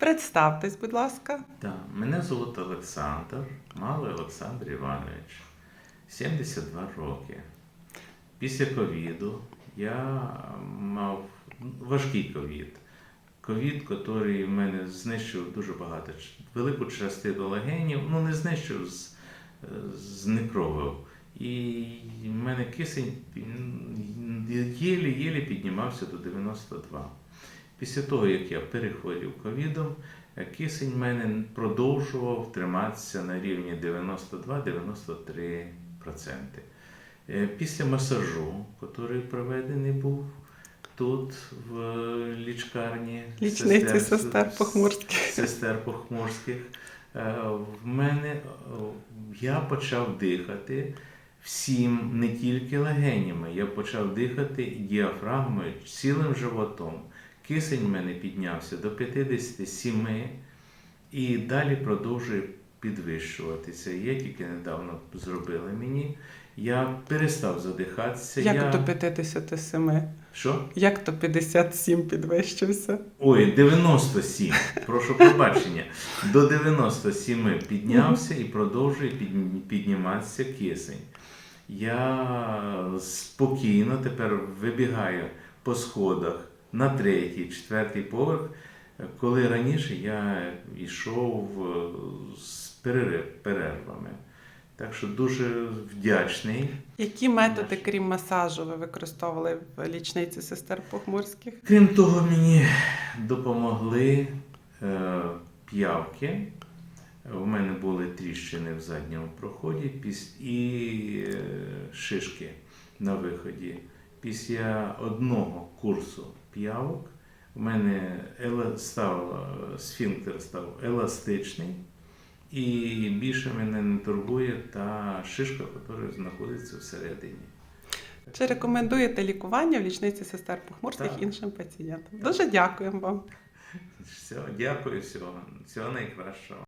Представтесь, будь ласка. Так, мене звуть Олександр, малий Олександр Іванович, 72 роки. Після ковіду я мав важкий ковід. Ковід, який в мене знищив дуже багато, велику частину легенів, ну не знищив, з- знекровив. І в мене кисень єлі-єлі піднімався до 92. Після того, як я перехворів ковідом, е, кисень в мене продовжував триматися на рівні 92-93%. Е, Після масажу, який проведений був тут, в лічкарні Лічниці сестер- похмурських. сестер похмурських, е, в мене е, я почав дихати всім, не тільки легенями, я почав дихати діафрагмою, цілим животом. Кисень в мене піднявся до 57 і далі продовжує підвищуватися. Я тільки недавно зробили мені. Я перестав задихатися. Як я... до 57? Що? Як то 57 підвищився? Ой, 97. Прошу пробачення. До 97 піднявся і продовжує підніматися кисень. Я спокійно тепер вибігаю по сходах на третій, четвертий поверх, коли раніше я йшов е, з перерив, перервами. Так що дуже вдячний. Які методи, крім масажу, ви використовували в лічниці сестер похмурських? Крім того, мені допомогли е, п'явки. У мене були тріщини в задньому проході і е, шишки на виході. Після одного курсу п'явок у мене ела- став, е, сфінктер став еластичний і більше мене не турбує та шишка, яка знаходиться всередині. Чи рекомендуєте лікування в лічниці сестер похмурських іншим пацієнтам? Дуже дякуємо вам. Все, дякую, всього, всього найкращого.